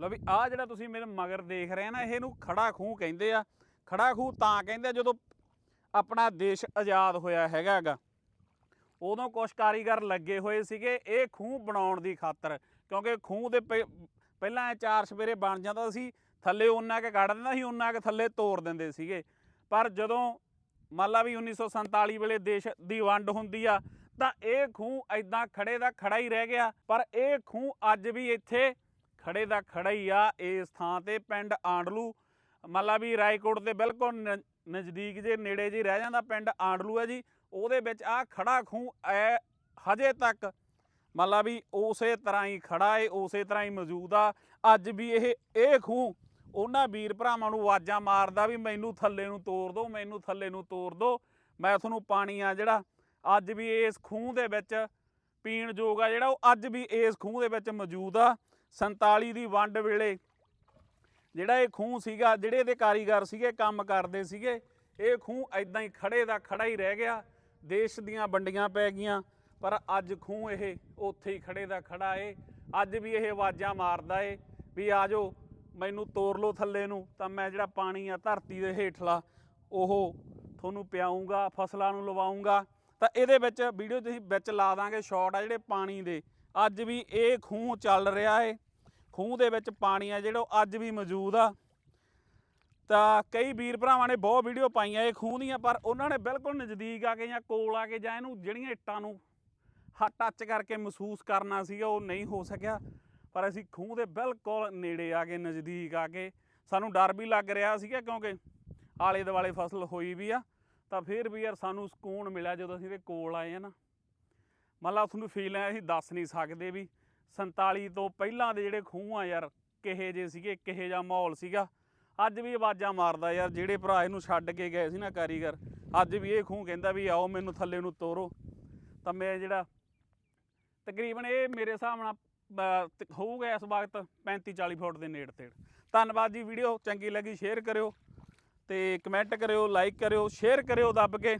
ਲਓ ਵੀ ਆਹ ਜਿਹੜਾ ਤੁਸੀਂ ਮੇਰੇ ਮਗਰ ਦੇਖ ਰਹੇ ਆ ਨਾ, ਇਹਨੂੰ ਖੜਾ ਖੂਹ ਕਹਿੰਦੇ ਆ। ਖੜਾ ਖੂਹ ਤਾਂ ਕਹਿੰਦੇ ਜਦੋਂ ਆਪਣਾ ਦੇਸ਼ ਆਜ਼ਾਦ ਹੋਇਆ ਹੈਗਾ ਹੈਗਾ ਉਦੋਂ ਕੁਛ ਕਾਰੀਗਰ ਲੱਗੇ ਹੋਏ ਸੀਗੇ, ਇਹ ਖੂਹ ਬਣਾਉਣ ਦੀ ਖਾਤਰ। ਕਿਉਂਕਿ ਖੂਹ ਦੇ ਪਹਿਲਾਂ ਇਹ ਚਾਰ ਸਵੇਰੇ ਬਣ ਜਾਂਦਾ ਸੀ, ਥੱਲੇ ਉਹਨਾਂ ਕੇ ਕੱਢ ਦਿੰਦਾ ਸੀ, ਉਹਨਾਂ ਕੇ ਥੱਲੇ ਤੋੜ ਦਿੰਦੇ ਸੀਗੇ। ਪਰ ਜਦੋਂ ਮੰਨ ਲਾ ਵੀ 1947 ਵੇਲੇ ਦੇਸ਼ ਦੀ ਵੰਡ ਹੁੰਦੀ ਆ, ਤਾਂ ਇਹ ਖੂਹ ਐਦਾਂ ਖੜੇ ਦਾ ਖੜਾ ਹੀ ਰਹਿ ਗਿਆ। ਪਰ ਇਹ ਖੂਹ ਅੱਜ ਵੀ ਇੱਥੇ ਖੜੇ ਦਾ ਖੜਾ ਹੀ ਆ ਇਸ ਥਾਂ ਤੇ ਪਿੰਡ ਆਂਡਲੂ। ਮੰਨ ਵੀ ਰਾਏਕੋਟ ਦੇ ਬਿਲਕੁਲ ਨ- ਨਜ਼ਦੀਕ ਜੇ ਨੇੜੇ ਜੀ ਰਹਿ ਜਾਂਦਾ ਪਿੰਡ ਆਂਡਲੂ ਹੈ ਜੀ। ਉਹਦੇ ਵਿੱਚ ਆ ਖੜਾ ਖੂਹ ਐ ਹਜੇ ਤੱਕ। ਮੰਨ ਵੀ ਉਸੇ ਤਰ੍ਹਾਂ ਹੀ ਖੜਾ ਏ, ਉਸੇ ਤਰ੍ਹਾਂ ਹੀ ਮੌਜੂਦ ਆ। ਅੱਜ ਵੀ ਇਹ ਇਹ ਖੂਹ ਉਹਨਾਂ ਵੀਰ ਭਰਾਵਾਂ ਨੂੰ ਆਵਾਜ਼ਾਂ ਮਾਰਦਾ ਵੀ ਮੈਨੂੰ ਥੱਲੇ ਨੂੰ ਤੋੜ ਦਿਓ ਮੈਨੂੰ ਥੱਲੇ ਨੂੰ ਤੋੜ ਦਿਓ ਮੈਂ ਤੁਹਾਨੂੰ ਪਾਣੀ ਆ ਜਿਹੜਾ, ਅੱਜ ਵੀ ਇਸ ਖੂਹ ਦੇ ਵਿੱਚ ਪੀਣ ਯੋਗ ਆ ਜਿਹੜਾ, ਉਹ ਅੱਜ ਵੀ ਇਸ ਖੂਹ ਦੇ ਵਿੱਚ ਮੌਜੂਦ ਆ। 47 ਦੀ ਵੰਡ ਵੇਲੇ ਜਿਹੜਾ ਇਹ ਖੂਹ ਸੀਗਾ, ਜਿਹੜੇ ਇਹਦੇ ਕਾਰੀਗਰ ਸੀਗੇ, ਕੰਮ ਕਰਦੇ ਸੀਗੇ, ਇਹ ਖੂਹ ਐਦਾਂ ਹੀ ਖੜੇ ਦਾ ਖੜਾ ਹੀ ਰਹਿ ਗਿਆ। ਦੇਸ਼ ਦੀਆਂ ਵੰਡੀਆਂ ਪੈ ਗਈਆਂ, ਪਰ ਅੱਜ ਖੂਹ ਇਹ ਉੱਥੇ ਹੀ ਖੜੇ ਦਾ ਖੜਾ ਏ। ਅੱਜ ਵੀ ਇਹ ਆਵਾਜ਼ਾਂ ਮਾਰਦਾ ਏ ਵੀ ਆ ਜਾਓ, ਮੈਨੂੰ ਤੋਰ ਲਓ ਥੱਲੇ ਨੂੰ, ਤਾਂ ਮੈਂ ਜਿਹੜਾ ਪਾਣੀ ਆ ਧਰਤੀ ਦੇ ਹੇਠਲਾ, ਉਹ ਤੁਹਾਨੂੰ ਪਿਆਉਂਗਾ, ਫਸਲਾਂ ਨੂੰ ਲਵਾਉਂਗਾ। ਤਾਂ ਇਹਦੇ ਵਿੱਚ ਵੀਡੀਓ ਤੁਸੀਂ ਵਿੱਚ ਲਾ ਦਾਂਗੇ ਸ਼ਾਟ ਆ ਜਿਹੜੇ ਪਾਣੀ ਦੇ। ਅੱਜ ਵੀ ਇਹ ਖੂਹ ਚੱਲ ਰਿਹਾ ਏ। ਖੂਹ ਦੇ ਵਿੱਚ ਪਾਣੀ ਆ ਜਿਹੜਾ ਉਹ ਅੱਜ ਵੀ ਮੌਜੂਦ ਆ। ਤਾਂ ਕਈ ਵੀਰ ਭਰਾਵਾਂ ਨੇ ਬਹੁਤ ਵੀਡੀਓ ਪਾਈਆਂ ਇਹ ਖੂਹ ਦੀਆਂ, ਪਰ ਉਹਨਾਂ ਨੇ ਬਿਲਕੁਲ ਨਜ਼ਦੀਕ ਆ ਕੇ ਜਾਂ ਕੋਲ ਆ ਕੇ ਜਾਂ ਇਹਨੂੰ ਜਿਹੜੀਆਂ ਇੱਟਾਂ ਨੂੰ ਹਾ ਟੱਚ ਕਰਕੇ ਮਹਿਸੂਸ ਕਰਨਾ ਸੀਗਾ, ਉਹ ਨਹੀਂ ਹੋ ਸਕਿਆ। ਪਰ ਅਸੀਂ ਖੂਹ ਦੇ ਬਿਲਕੁਲ ਨੇੜੇ ਆ ਕੇ, ਨਜ਼ਦੀਕ ਆ ਕੇ ਸਾਨੂੰ ਡਰ ਵੀ ਲੱਗ ਰਿਹਾ ਸੀਗਾ ਕਿਉਂਕਿ ਆਲੇ ਦੁਆਲੇ ਫਸਲ ਹੋਈ ਵੀ ਆ, ਤਾਂ ਫਿਰ ਵੀ ਯਾਰ ਸਾਨੂੰ ਸਕੂਨ ਮਿਲਿਆ ਜਦੋਂ ਅਸੀਂ ਇਹਦੇ ਕੋਲ ਆਏ ਆ ਨਾ। ਮਤਲਬ ਤੁਹਾਨੂੰ ਫੀਲ ਹੈ ਅਸੀਂ ਦੱਸ ਨਹੀਂ ਸਕਦੇ ਵੀ 47 ਤੋਂ ਪਹਿਲਾਂ ਦੇ ਜਿਹੜੇ ਖੂਹ ਆ ਯਾਰ, ਕਿਹੇ ਜੇ ਸੀਗੇ, ਕਿਹੇ ਜਿਹਾ ਮਾਹੌਲ ਸੀਗਾ। ਅੱਜ ਵੀ ਆਵਾਜ਼ਾਂ ਮਾਰਦਾ ਯਾਰ, ਜਿਹੜੇ ਭਰਾ ਇਹਨੂੰ ਛੱਡ ਕੇ ਗਏ ਸੀ ਨਾ ਕਾਰੀਗਰ, ਅੱਜ ਵੀ ਇਹ ਖੂਹ ਕਹਿੰਦਾ ਵੀ ਆਓ ਮੈਨੂੰ ਥੱਲੇ ਨੂੰ ਤੋਰੋ। ਤਾਂ ਮੈਂ ਜਿਹੜਾ ਤਕਰੀਬਨ ਇਹ ਮੇਰੇ ਹਿਸਾਬ ਨਾਲ ਹੋਊਗਾ ਇਸ ਵਕਤ 35 40 ਫੁੱਟ ਦੇ ਨੇੜ ਤੇੜ। ਧੰਨਵਾਦ ਜੀ ਵੀਡੀਓ, ਚੰਗੀ ਲੱਗੀ, ਸ਼ੇਅਰ ਕਰਿਓ ਤੇ ਕਮੈਂਟ ਕਰਿਓ, ਲਾਈਕ ਕਰਿਓ, ਸ਼ੇਅਰ ਕਰਿਓ ਦੱਬ ਕੇ।